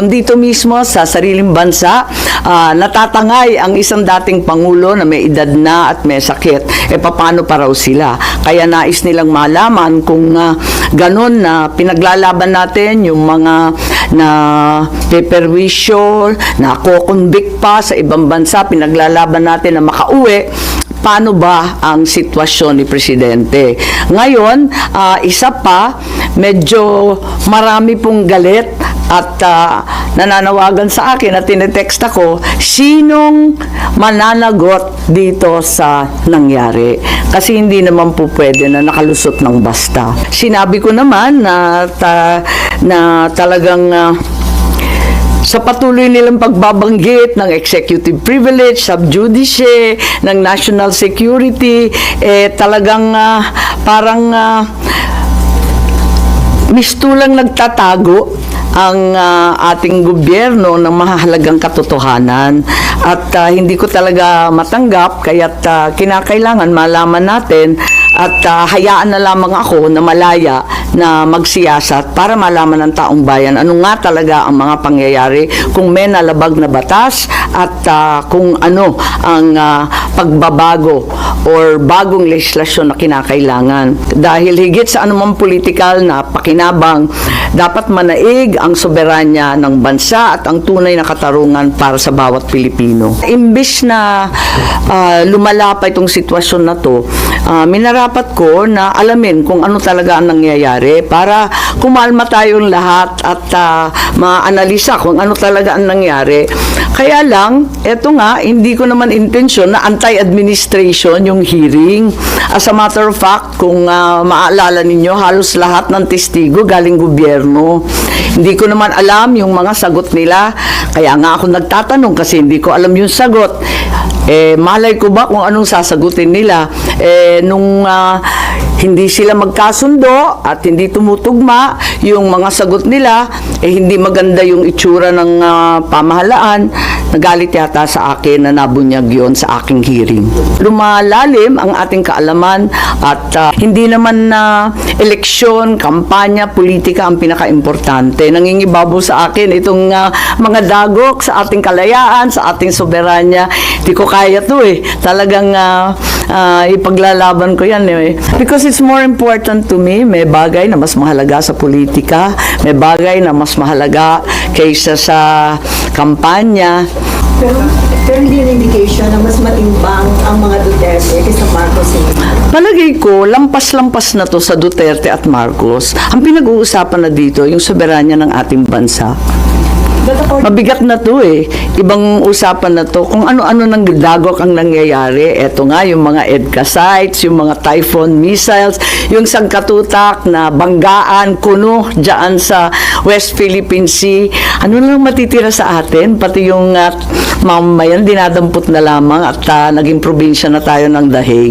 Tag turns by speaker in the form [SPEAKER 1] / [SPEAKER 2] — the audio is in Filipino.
[SPEAKER 1] kung dito mismo sa sariling bansa, ah, natatangay ang isang dating Pangulo na may edad na at may sakit, e paano pa raw sila? Kaya nais nilang malaman kung ah, ganun na pinaglalaban natin yung mga na peperwisyo, na kukonvict pa sa ibang bansa, pinaglalaban natin na makauwi, paano ba ang sitwasyon ni Presidente. Ngayon, ah, isa pa, medyo marami pong galit at ah, nananawagan sa akin at tinetext ako, sinong mananagot dito sa nangyari? Kasi hindi naman po pwede na nakalusot ng basta. Sinabi ko naman na, ta- na talagang ah, sa patuloy nilang pagbabanggit ng executive privilege, subjudice, ng national security, eh talagang ah, parang ah, mistulang nagtatago ang ah, ating gobyerno ng mahalagang katotohanan. At ah, hindi ko talaga matanggap kaya't ah, kinakailangan malaman natin at ah, hayaan na lamang ako na malaya na magsiyasat para malaman ng taong bayan ano nga talaga ang mga pangyayari kung may nalabag na batas at ah, kung ano ang ah, pagbabago or bagong legislasyon na kinakailangan. Dahil higit sa anumang politikal na pakinabang, dapat manaig ang soberanya ng bansa at ang tunay na katarungan para sa bawat Pilipino. Imbis na ah, lumala pa itong sitwasyon na to, ah, minarapat ko na alamin kung ano talaga ang nangyayari para kumalma tayong lahat at ah, maanalisa kung ano talaga ang nangyari. Kaya lang, eto nga, hindi ko naman intensyon na anti-administration yung hearing. As a matter of fact, kung ah, maalala ninyo, halos lahat ng testigo galing gobyerno. Hindi ko naman alam yung mga sagot nila. Kaya nga ako nagtatanong kasi hindi ko alam yung sagot. Eh, malay ko ba kung anong sasagutin nila? Eh, nung ah, hindi sila magkasundo at hindi tumutugma yung mga sagot nila, eh hindi maganda yung itsura ng ah, pamahalaan, nagalit yata sa akin na nabunyag yon sa aking hearing. Lumalalim ang ating kaalaman at ah, hindi naman na eleksyon, kampanya, politika ang pinaka-importante. Nangingibabaw sa akin itong ah, mga dagok sa ating kalayaan, sa ating soberanya. Hindi ko kaya to eh. Talagang ah, ah, ipaglalaban ko yan eh. Because it's more important to me, may bagay na mas mahalaga sa politika, may bagay na mas mahalaga kaysa sa kampanya.
[SPEAKER 2] Pero, pero hindi yung indication na mas matimbang ang mga Duterte kaysa Marcos eh.
[SPEAKER 1] Palagay ko, lampas-lampas na to sa Duterte at Marcos. Ang pinag-uusapan na dito, yung soberanya ng ating bansa. Mabigat na to eh. Ibang usapan na to. Kung ano-ano nang dagok ang nangyayari. Eto nga, yung mga EDCA sites, yung mga Typhoon missiles, yung sangkatutak na banggaan, kuno, dyan sa West Philippine Sea. Ano lang matitira sa atin? Pati yung uh, mamamayan, dinadampot na lamang at ah, naging probinsya na tayo ng dahig.